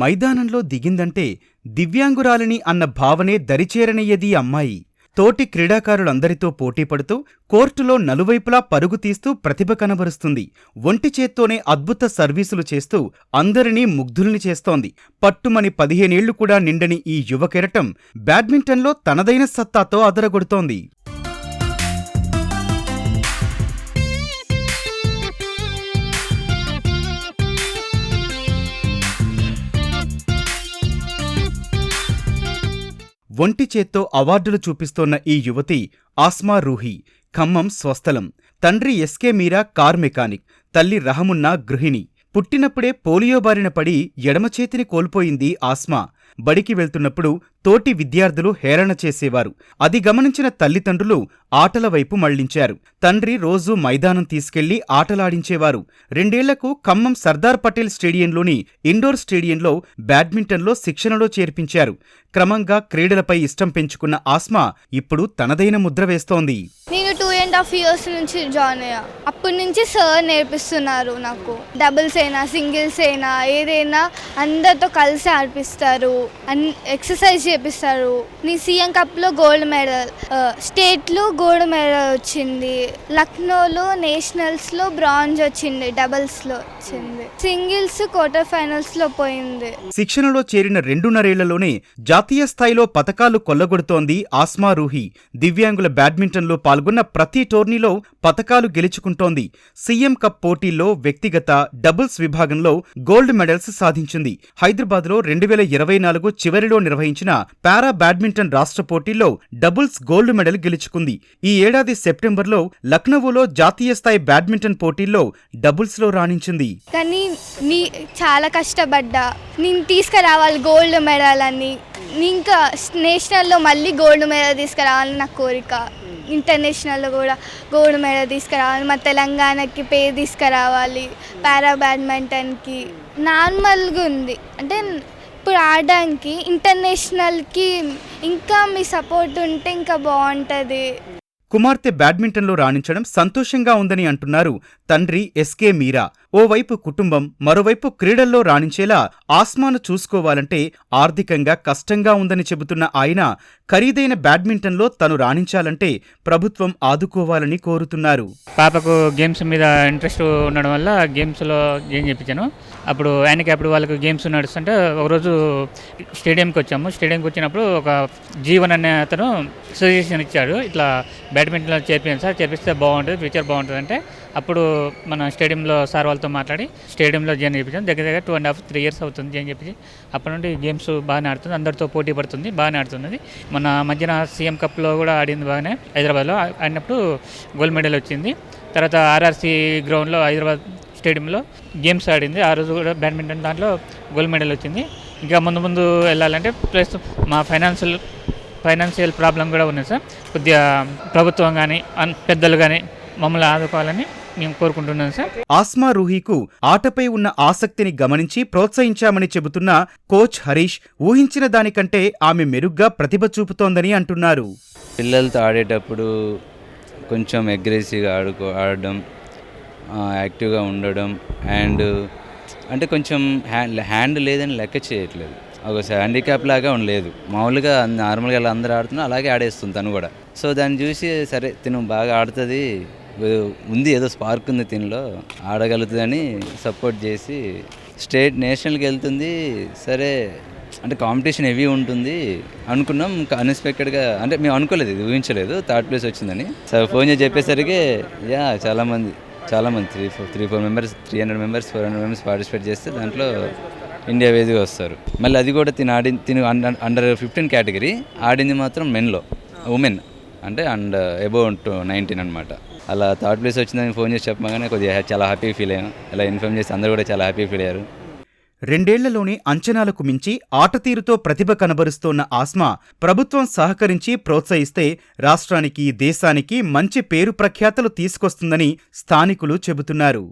మైదానంలో దిగిందంటే దివ్యాంగురాలిని అన్న భావనే దరిచేరనయ్యదీ అమ్మాయి. తోటి క్రీడాకారులందరితో పోటీపడుతూ కోర్టులో నలువైపులా పరుగు తీస్తూ ప్రతిభ కనబరుస్తుంది. ఒంటి చేత్తోనే అద్భుత సర్వీసులు చేస్తూ అందరినీ ముగ్ధుల్ని చేస్తోంది. పట్టుమని పదిహేనేళ్ళు కూడా నిండని ఈ యువ కెరటం బ్యాడ్మింటన్లో తనదైన సత్తాతో అదరగొడుతోంది. ఒంటి చేత్తో అవార్డులు చూపిస్తోన్న ఈ యువతి ఆస్మా రూహి ఖమ్మం స్వస్థలం. తండ్రి ఎస్కే మీరా కార్ మెకానిక్ తల్లి రహమున్నా గృహిణి. పుట్టినప్పుడే పోలియో బారిన పడి ఎడమ చేతిని కోల్పోయింది ఆస్మా. బడికి వెళ్తున్నప్పుడు తోటి విద్యార్థులు హేళన చేసేవారు. అది గమనించిన తల్లిదండ్రులు ఆటల వైపు మళ్ళించారు. తండ్రి రోజూ మైదానం తీసుకెళ్ళి ఆటలాడించేవారు. రెండేళ్ళకు ఖమ్మం సర్దార్ పటేల్ స్టేడియంలోని ఇండోర్ స్టేడియంలో బ్యాడ్మింటన్లో శిక్షణలో చేర్పించారు. క్రమంగా క్రీడలపై ఇష్టం పెంచుకున్న ఆస్మా ఇప్పుడు తనదైన ముద్ర వేస్తోంది. నేను టూ అండ్ హాఫ్ ఇయర్స్ నుంచి జాయిన్ అయ్యా. అప్పటి నుంచి సార్ నేర్పిస్తున్నారు నాకు. డబుల్స్ అయినా సింగిల్స్ అయినా ఏదైనా అందరితో కలిసి ఆడిపిస్తారు. అన్ ఎక్సర్సైజ్ చేపిస్తారు. నీ సీఎం కప్లో గోల్డ్ మెడల్ స్టేట్లో గోల్డ్ మెడల్ వచ్చింది. లక్నోలో నేషనల్స్లో బ్రాంజ్ వచ్చింది డబుల్స్లో వచ్చింది. సింగిల్స్ క్వార్టర్ ఫైనల్స్లో పోయింది. శిక్షణలో చేరిన రెండున్నరేళ్ళలోనే జాతీయ స్థాయిలో పథకాలు కొల్లగొడుతోంది ఆస్మా రూహి దివ్యాంగుల బ్యాడ్మింటన్లో పాల్గొన్న ప్రతి టోర్నీలో పతకాలు గెలుచుకుంటోంది. సీఎం కప్ పోటీల్లో వ్యక్తిగత డబుల్స్ విభాగంలో గోల్డ్ మెడల్స్ సాధించింది. హైదరాబాద్లో రెండు వేల ఇరవై నాలుగు చివరిలో నిర్వహించిన పారా బ్యాడ్మింటన్ రాష్ట్ర పోటీల్లో డబుల్స్ గోల్డ్ మెడల్ గెలుచుకుంది. ఈ ఏడాది సెప్టెంబర్లో లక్నవోలో జాతీయ స్థాయి బ్యాడ్మింటన్ పోటీల్లో డబుల్స్లో రాణించింది. కానీ నీ చాలా కష్టపడ్డా. నేను తీసుకురావాలి గోల్డ్ మెడల్ అని. నీ ఇంకా నేషనల్లో మళ్ళీ గోల్డ్ మెడల్ తీసుకురావాలని నా కోరిక. ఇంటర్నేషనల్లో కూడా గోల్డ్ మెడల్ తీసుకురావాలి మా తెలంగాణకి పేరు తీసుకురావాలి పారా బ్యాడ్మింటన్కి నార్మల్గా ఉంది. అంటే ఇప్పుడు ఆడడానికి ఇంటర్నేషనల్కి ఇంకా మీ సపోర్ట్ ఉంటే ఇంకా బాగుంటుంది. కుమార్తె బ్యాడ్మింటన్లో రాణించడం సంతోషంగా ఉందని అంటున్నారు తండ్రి ఎస్కే మీరా. ఓవైపు కుటుంబం మరోవైపు క్రీడల్లో రాణించేలా ఆస్మాను చూసుకోవాలంటే ఆర్థికంగా కష్టంగా ఉందని చెబుతున్న ఆయన ఖరీదైన బ్యాడ్మింటన్లో తను రాణించాలంటే ప్రభుత్వం ఆదుకోవాలని కోరుతున్నారు. పాపకు గేమ్స్ మీద ఇంట్రెస్ట్ ఉండడం వల్ల గేమ్స్లో ఏం చెప్పించాను? అప్పుడు ఆయనకి అప్పుడు వాళ్ళకి గేమ్స్ నడుస్తుంటే ఒకరోజు స్టేడియంకి వచ్చాము. స్టేడియంకి వచ్చినప్పుడు ఒక జీవన్ అనే అతను సజెషన్ ఇచ్చాడు. ఇట్లా బ్యాడ్మింటన్లో చేర్పించాను సార్ చేపిస్తే బాగుంటుంది ఫ్యూచర్ బాగుంటుంది అంటే అప్పుడు మన స్టేడియంలో సార్ వాళ్ళతో మాట్లాడి స్టేడియంలో జాయిన్ చేయించాం దగ్గర దగ్గర two and half three years అవుతుంది అని చెప్పి అప్పటి నుండి గేమ్స్ బాగానే ఆడుతుంది. అందరితో పోటీ పడుతుంది బాగానే ఆడుతుంది మన మధ్యన సీఎం కప్లో కూడా ఆడింది బాగానే హైదరాబాద్లో. ఆడినప్పుడు గోల్డ్ మెడల్ వచ్చింది. తర్వాత ఆర్ఆర్సీ గ్రౌండ్లో హైదరాబాద్ స్టేడియంలో గేమ్స్ ఆడింది. ఆ రోజు కూడా బ్యాడ్మింటన్ దాంట్లో గోల్డ్ మెడల్ వచ్చింది. ఇంకా ముందు ముందు వెళ్ళాలంటే ప్లస్ మా ఫైనాన్షియల్ ఫైనాన్షియల్ ప్రాబ్లం కూడా ఉంది సార్. కొద్దిగా ప్రభుత్వం కానీ పెద్దలు కానీ మమ్మల్ని ఆదుకోవాలని మేము కోరుకుంటున్నాం సార్. ఆస్మా రూహీకు ఆటపై ఉన్న ఆసక్తిని గమనించి ప్రోత్సహించామని చెబుతున్న కోచ్ హరీష్ ఊహించిన దానికంటే ఆమె మెరుగ్గా ప్రతిభ చూపుతోందని అంటున్నారు. పిల్లలతో ఆడేటప్పుడు కొంచెం అగ్రెసివ్గా ఆడుకో ఆడడం యాక్టివ్గా ఉండడం అండ్ అంటే కొంచెం హ్యాండ్ హ్యాండ్ లేదని లెక్క చేయట్లేదు. ఒక హ్యాండిక్యాప్ లాగా ఉండలేదు. మామూలుగా నార్మల్గా ఎలా అందరూ ఆడుతున్నా అలాగే ఆడేస్తుంది తను కూడా. సో దాన్ని చూసి సరే తిను బాగా ఆడుతుంది. ఉంది ఏదో స్పార్క్ ఉంది తినలో ఆడగలుగుతుందని సపోర్ట్ చేసి స్టేట్ నేషనల్కి వెళ్తుంది. సరే అంటే కాంపిటీషన్ హెవీ ఉంటుంది అనుకున్నాం అన్ఎక్స్పెక్టెడ్గా అంటే మేము అనుకోలేదు ఇది ఊహించలేదు థర్డ్ ప్లేస్ వచ్చిందని. సార్ ఫోన్ చేసి చెప్పేసరికి యా చాలామంది చాలామంది three four three four members three hundred members four hundred members participate చేస్తే దాంట్లో ఇండియా వేదిగా వస్తారు. మళ్ళీ అది కూడా తిని ఆడి తిని అండర్ ఫిఫ్టీన్ కేటగిరీ ఆడింది మాత్రం మెన్లో ఉమెన్ అంటే అండ్ అబౌవ్ టు నైన్టీన్ అనమాట అలా థర్డ్ ప్లేస్ వచ్చిందని ఫోన్ చేసి చెప్పగానే కొద్దిగా చాలా హ్యాపీ ఫీల్ అయ్యాను. అలా ఇన్ఫామ్ చేసి అందరూ కూడా చాలా హ్యాపీ ఫీల్ అయ్యారు. రెండేళ్ళలోని అంచనాలకు మించి ఆటతీరుతో ప్రతిభ కనబరుస్తోన్న ఆస్మా ప్రభుత్వం సహకరించి ప్రోత్సహిస్తే రాష్ట్రానికి దేశానికి మంచి పేరు ప్రఖ్యాతలు తీసుకొస్తుందని స్థానికులు చెబుతున్నారు.